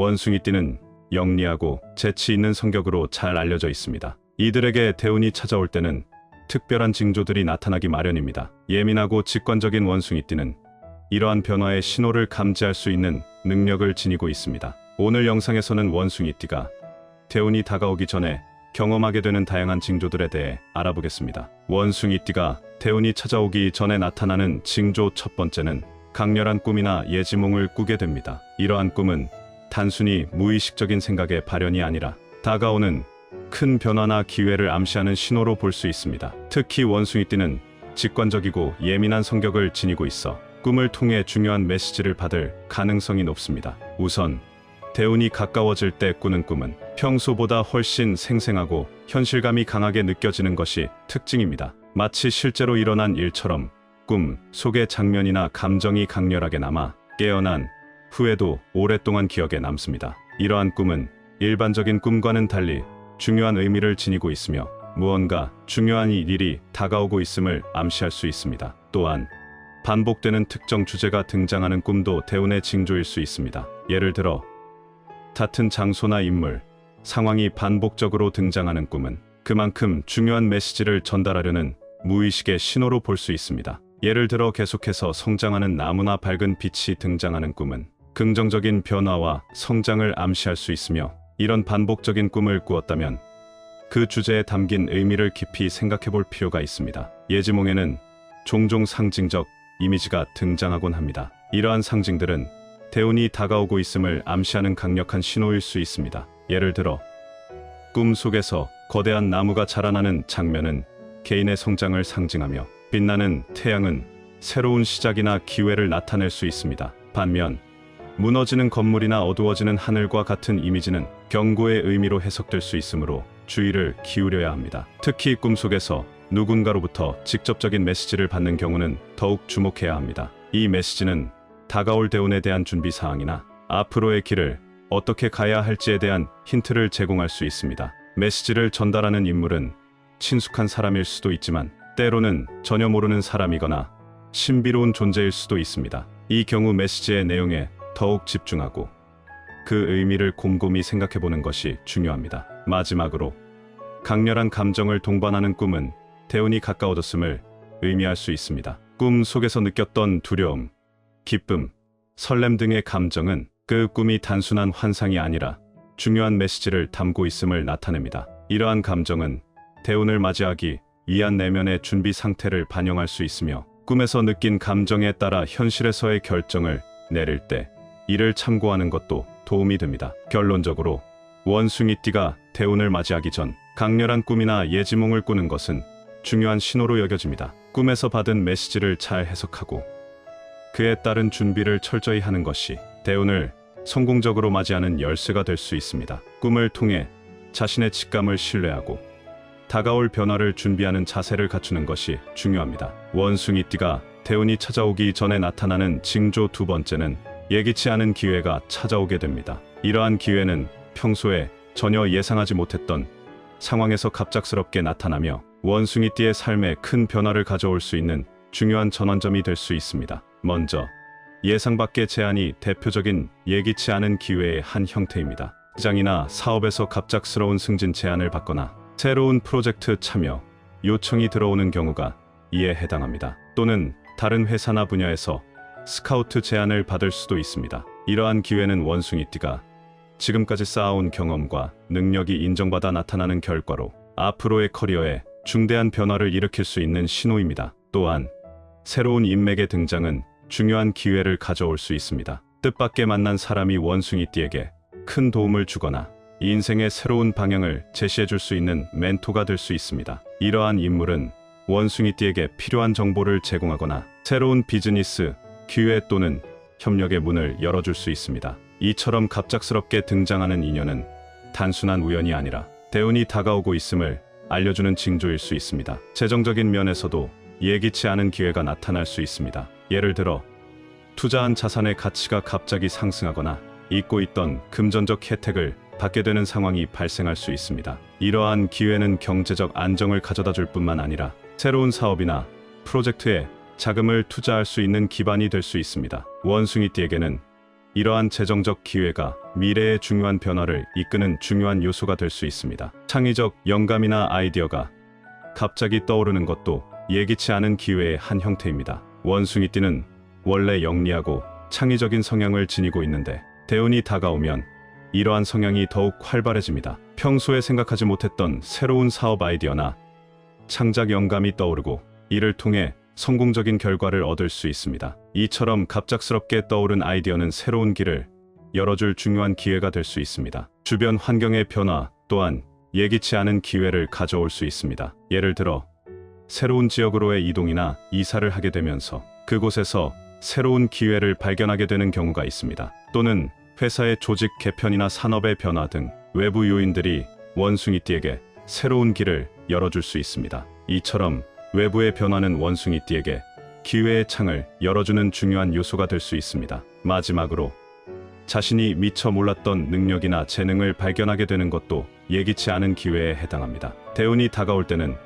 원숭이띠는 영리하고 재치 있는 성격으로 잘 알려져 있습니다. 이들에게 대운이 찾아올 때는 특별한 징조들이 나타나기 마련입니다. 예민하고 직관적인 원숭이띠는 이러한 변화의 신호를 감지할 수 있는 능력을 지니고 있습니다. 오늘 영상에서는 원숭이띠가 대운이 다가오기 전에 경험하게 되는 다양한 징조들에 대해 알아보겠습니다. 원숭이띠가 대운이 찾아오기 전에 나타나는 징조 첫 번째는 강렬한 꿈이나 예지몽을 꾸게 됩니다. 이러한 꿈은 단순히 무의식적인 생각의 발현이 아니라 다가오는 큰 변화나 기회를 암시하는 신호로 볼 수 있습니다. 특히 원숭이띠는 직관적이고 예민한 성격을 지니고 있어 꿈을 통해 중요한 메시지를 받을 가능성이 높습니다. 우선 대운이 가까워질 때 꾸는 꿈은 평소보다 훨씬 생생하고 현실감이 강하게 느껴지는 것이 특징입니다. 마치 실제로 일어난 일처럼 꿈 속의 장면이나 감정이 강렬하게 남아 깨어난 후에도 오랫동안 기억에 남습니다. 이러한 꿈은 일반적인 꿈과는 달리 중요한 의미를 지니고 있으며 무언가 중요한 일이 다가오고 있음을 암시할 수 있습니다. 또한 반복되는 특정 주제가 등장하는 꿈도 대운의 징조일 수 있습니다. 예를 들어 같은 장소나 인물, 상황이 반복적으로 등장하는 꿈은 그만큼 중요한 메시지를 전달하려는 무의식의 신호로 볼 수 있습니다. 예를 들어 계속해서 성장하는 나무나 밝은 빛이 등장하는 꿈은 긍정적인 변화와 성장을 암시할 수 있으며 이런 반복적인 꿈을 꾸었다면 그 주제에 담긴 의미를 깊이 생각해 볼 필요가 있습니다. 예지몽에는 종종 상징적 이미지가 등장하곤 합니다. 이러한 상징들은 대운이 다가오고 있음을 암시하는 강력한 신호일 수 있습니다. 예를 들어 꿈 속에서 거대한 나무가 자라나는 장면은 개인의 성장을 상징하며 빛나는 태양은 새로운 시작이나 기회를 나타낼 수 있습니다. 반면 무너지는 건물이나 어두워지는 하늘과 같은 이미지는 경고의 의미로 해석될 수 있으므로 주의를 기울여야 합니다. 특히 꿈속에서 누군가로부터 직접적인 메시지를 받는 경우는 더욱 주목해야 합니다. 이 메시지는 다가올 대운에 대한 준비 사항이나 앞으로의 길을 어떻게 가야 할지에 대한 힌트를 제공할 수 있습니다. 메시지를 전달하는 인물은 친숙한 사람일 수도 있지만 때로는 전혀 모르는 사람이거나 신비로운 존재일 수도 있습니다. 이 경우 메시지의 내용에 더욱 집중하고 그 의미를 곰곰이 생각해 보는 것이 중요합니다. 마지막으로 강렬한 감정을 동반하는 꿈은 대운이 가까워졌음을 의미할 수 있습니다. 꿈 속에서 느꼈던 두려움, 기쁨, 설렘 등의 감정은 그 꿈이 단순한 환상이 아니라 중요한 메시지를 담고 있음을 나타냅니다. 이러한 감정은 대운을 맞이하기 위한 내면의 준비 상태를 반영할 수 있으며 꿈에서 느낀 감정에 따라 현실에서의 결정을 내릴 때 이를 참고하는 것도 도움이 됩니다. 결론적으로 원숭이띠가 대운을 맞이하기 전 강렬한 꿈이나 예지몽을 꾸는 것은 중요한 신호로 여겨집니다. 꿈에서 받은 메시지를 잘 해석하고 그에 따른 준비를 철저히 하는 것이 대운을 성공적으로 맞이하는 열쇠가 될 수 있습니다. 꿈을 통해 자신의 직감을 신뢰하고 다가올 변화를 준비하는 자세를 갖추는 것이 중요합니다. 원숭이띠가 대운이 찾아오기 전에 나타나는 징조 두 번째는 예기치 않은 기회가 찾아오게 됩니다. 이러한 기회는 평소에 전혀 예상하지 못했던 상황에서 갑작스럽게 나타나며 원숭이띠의 삶에 큰 변화를 가져올 수 있는 중요한 전환점이 될 수 있습니다. 먼저 예상 밖의 제안이 대표적인 예기치 않은 기회의 한 형태입니다. 시장이나 사업에서 갑작스러운 승진 제안을 받거나 새로운 프로젝트 참여 요청이 들어오는 경우가 이에 해당합니다. 또는 다른 회사나 분야에서 스카우트 제안을 받을 수도 있습니다. 이러한 기회는 원숭이띠가 지금까지 쌓아온 경험과 능력이 인정받아 나타나는 결과로 앞으로의 커리어에 중대한 변화를 일으킬 수 있는 신호입니다. 또한 새로운 인맥의 등장은 중요한 기회를 가져올 수 있습니다. 뜻밖의 만난 사람이 원숭이띠에게 큰 도움을 주거나 인생의 새로운 방향을 제시해 줄 수 있는 멘토가 될 수 있습니다. 이러한 인물은 원숭이띠에게 필요한 정보를 제공하거나 새로운 비즈니스, 기회 또는 협력의 문을 열어줄 수 있습니다. 이처럼 갑작스럽게 등장하는 인연은 단순한 우연이 아니라 대운이 다가오고 있음을 알려주는 징조일 수 있습니다. 재정적인 면에서도 예기치 않은 기회가 나타날 수 있습니다. 예를 들어 투자한 자산의 가치가 갑자기 상승하거나 잊고 있던 금전적 혜택을 받게 되는 상황이 발생할 수 있습니다. 이러한 기회는 경제적 안정을 가져다 줄 뿐만 아니라 새로운 사업이나 프로젝트에 자금을 투자할 수 있는 기반이 될 수 있습니다. 원숭이띠에게는 이러한 재정적 기회가 미래의 중요한 변화를 이끄는 중요한 요소가 될 수 있습니다. 창의적 영감이나 아이디어가 갑자기 떠오르는 것도 예기치 않은 기회의 한 형태입니다. 원숭이띠는 원래 영리하고 창의적인 성향을 지니고 있는데 대운이 다가오면 이러한 성향이 더욱 활발해집니다. 평소에 생각하지 못했던 새로운 사업 아이디어나 창작 영감이 떠오르고 이를 통해 성공적인 결과를 얻을 수 있습니다. 이처럼 갑작스럽게 떠오른 아이디어는 새로운 길을 열어줄 중요한 기회가 될 수 있습니다. 주변 환경의 변화 또한 예기치 않은 기회를 가져올 수 있습니다. 예를 들어 새로운 지역으로의 이동이나 이사를 하게 되면서 그곳에서 새로운 기회를 발견하게 되는 경우가 있습니다. 또는 회사의 조직 개편이나 산업의 변화 등 외부 요인들이 원숭이띠에게 새로운 길을 열어줄 수 있습니다. 이처럼 외부의 변화는 원숭이띠에게 기회의 창을 열어주는 중요한 요소가 될 수 있습니다. 마지막으로 자신이 미처 몰랐던 능력이나 재능을 발견하게 되는 것도 예기치 않은 기회에 해당합니다. 대운이 다가올 때는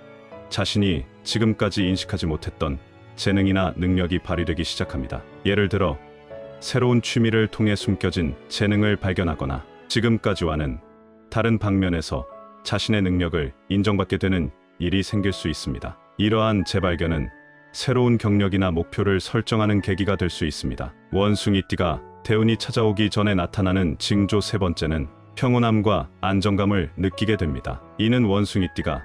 자신이 지금까지 인식하지 못했던 재능이나 능력이 발휘되기 시작합니다. 예를 들어 새로운 취미를 통해 숨겨진 재능을 발견하거나 지금까지와는 다른 방면에서 자신의 능력을 인정받게 되는 일이 생길 수 있습니다. 이러한 재발견은 새로운 경력이나 목표를 설정하는 계기가 될 수 있습니다. 원숭이띠가 대운이 찾아오기 전에 나타나는 징조 세 번째는 평온함과 안정감을 느끼게 됩니다. 이는 원숭이띠가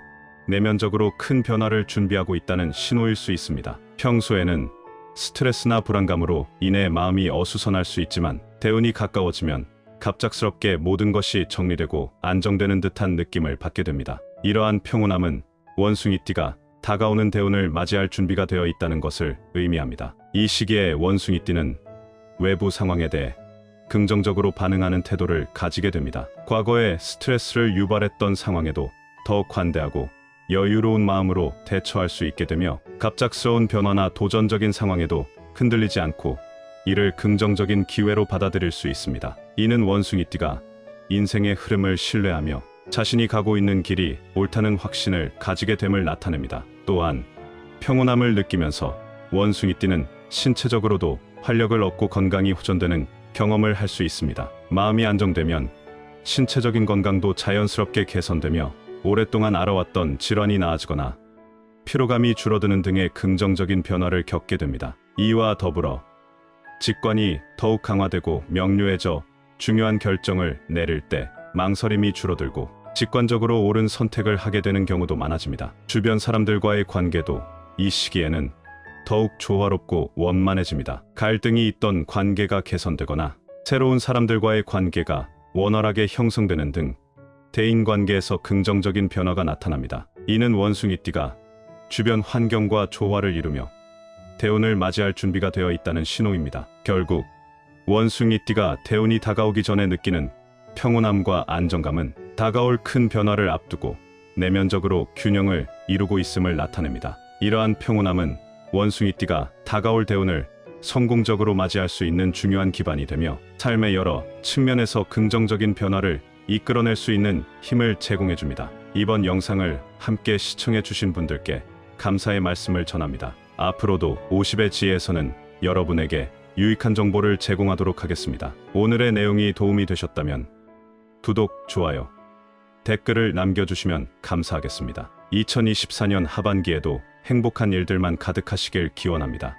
내면적으로 큰 변화를 준비하고 있다는 신호일 수 있습니다. 평소에는 스트레스나 불안감으로 인해 마음이 어수선할 수 있지만 대운이 가까워지면 갑작스럽게 모든 것이 정리되고 안정되는 듯한 느낌을 받게 됩니다. 이러한 평온함은 원숭이띠가 다가오는 대운을 맞이할 준비가 되어 있다는 것을 의미합니다. 이 시기에 원숭이띠는 외부 상황에 대해 긍정적으로 반응하는 태도를 가지게 됩니다. 과거에 스트레스를 유발했던 상황에도 더 관대하고 여유로운 마음으로 대처할 수 있게 되며 갑작스러운 변화나 도전적인 상황에도 흔들리지 않고 이를 긍정적인 기회로 받아들일 수 있습니다. 이는 원숭이띠가 인생의 흐름을 신뢰하며 자신이 가고 있는 길이 옳다는 확신을 가지게 됨을 나타냅니다. 또한 평온함을 느끼면서 원숭이 띠는 신체적으로도 활력을 얻고 건강이 호전되는 경험을 할 수 있습니다. 마음이 안정되면 신체적인 건강도 자연스럽게 개선되며 오랫동안 알아왔던 질환이 나아지거나 피로감이 줄어드는 등의 긍정적인 변화를 겪게 됩니다. 이와 더불어 직관이 더욱 강화되고 명료해져 중요한 결정을 내릴 때 망설임이 줄어들고 직관적으로 옳은 선택을 하게 되는 경우도 많아집니다. 주변 사람들과의 관계도 이 시기에는 더욱 조화롭고 원만해집니다. 갈등이 있던 관계가 개선되거나 새로운 사람들과의 관계가 원활하게 형성되는 등 대인 관계에서 긍정적인 변화가 나타납니다. 이는 원숭이띠가 주변 환경과 조화를 이루며 대운을 맞이할 준비가 되어 있다는 신호입니다. 결국 원숭이띠가 대운이 다가오기 전에 느끼는 평온함과 안정감은 다가올 큰 변화를 앞두고 내면적으로 균형을 이루고 있음을 나타냅니다. 이러한 평온함은 원숭이띠가 다가올 대운을 성공적으로 맞이할 수 있는 중요한 기반이 되며 삶의 여러 측면에서 긍정적인 변화를 이끌어낼 수 있는 힘을 제공해 줍니다. 이번 영상을 함께 시청해 주신 분들께 감사의 말씀을 전합니다. 앞으로도 50의 지혜에서는 여러분에게 유익한 정보를 제공하도록 하겠습니다. 오늘의 내용이 도움이 되셨다면 구독, 좋아요, 댓글을 남겨주시면 감사하겠습니다. 2024년 하반기에도 행복한 일들만 가득하시길 기원합니다.